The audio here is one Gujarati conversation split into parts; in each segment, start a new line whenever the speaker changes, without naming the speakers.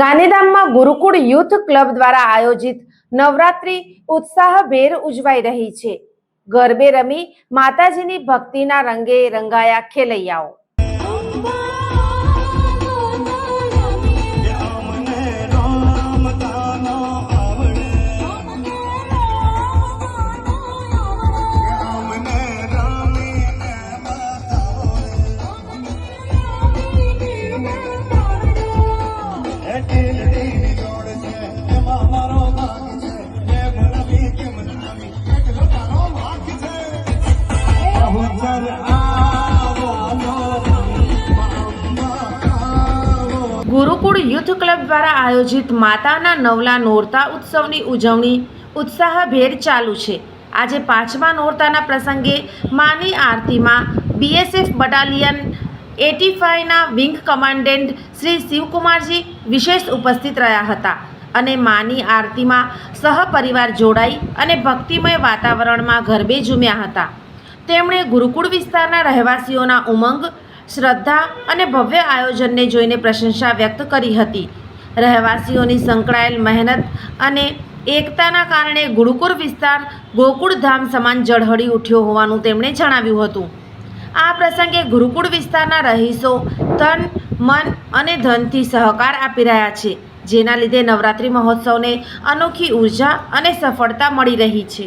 ગાંધીધામમાં ગુરુકુળ યુથ ક્લબ દ્વારા આયોજિત નવરાત્રી ઉત્સાહભેર ઉજવાઈ રહી છે. ગરબે રમી માતાજીની ભક્તિના રંગે રંગાયા ખેલૈયાઓ. ગુરુકુળ યુથ ક્લબ દ્વારા આયોજિત માતાના નવલા નોરતા ઉત્સવની ઉજવણી ઉત્સાહભેર ચાલુ છે. આજે પાંચમા નોરતાના પ્રસંગે માની આરતીમાં બીએસએફ બટાલિયન એટી ફાઈવના વિંગ કમાન્ડન્ટ શ્રી શિવકુમારજી વિશેષ ઉપસ્થિત રહ્યા હતા અને માની આરતીમાં સહપરિવાર જોડાઈ અને ભક્તિમય વાતાવરણમાં ગરબે ઝૂમ્યા હતા. તેમણે ગુરુકુળ વિસ્તારના રહેવાસીઓના ઉમંગ, શ્રદ્ધા અને ભવ્ય આયોજનને જોઈને પ્રશંસા વ્યક્ત કરી હતી. રહેવાસીઓની સંકળાયેલ મહેનત અને એકતાના કારણે ગુરુકુળ વિસ્તાર ગોકુળ ધામ સમાન ઝળહળી ઉઠ્યો હોવાનું તેમણે જણાવ્યું હતું. આ પ્રસંગે ગુરુકુળ વિસ્તારના રહીશો તન, મન અને ધનથી સહકાર આપી રહ્યા છે, જેના લીધે નવરાત્રિ મહોત્સવને અનોખી ઊર્જા અને સફળતા મળી રહી છે.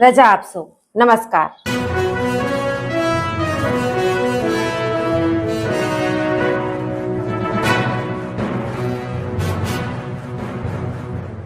રજા આપશો નમસ્કાર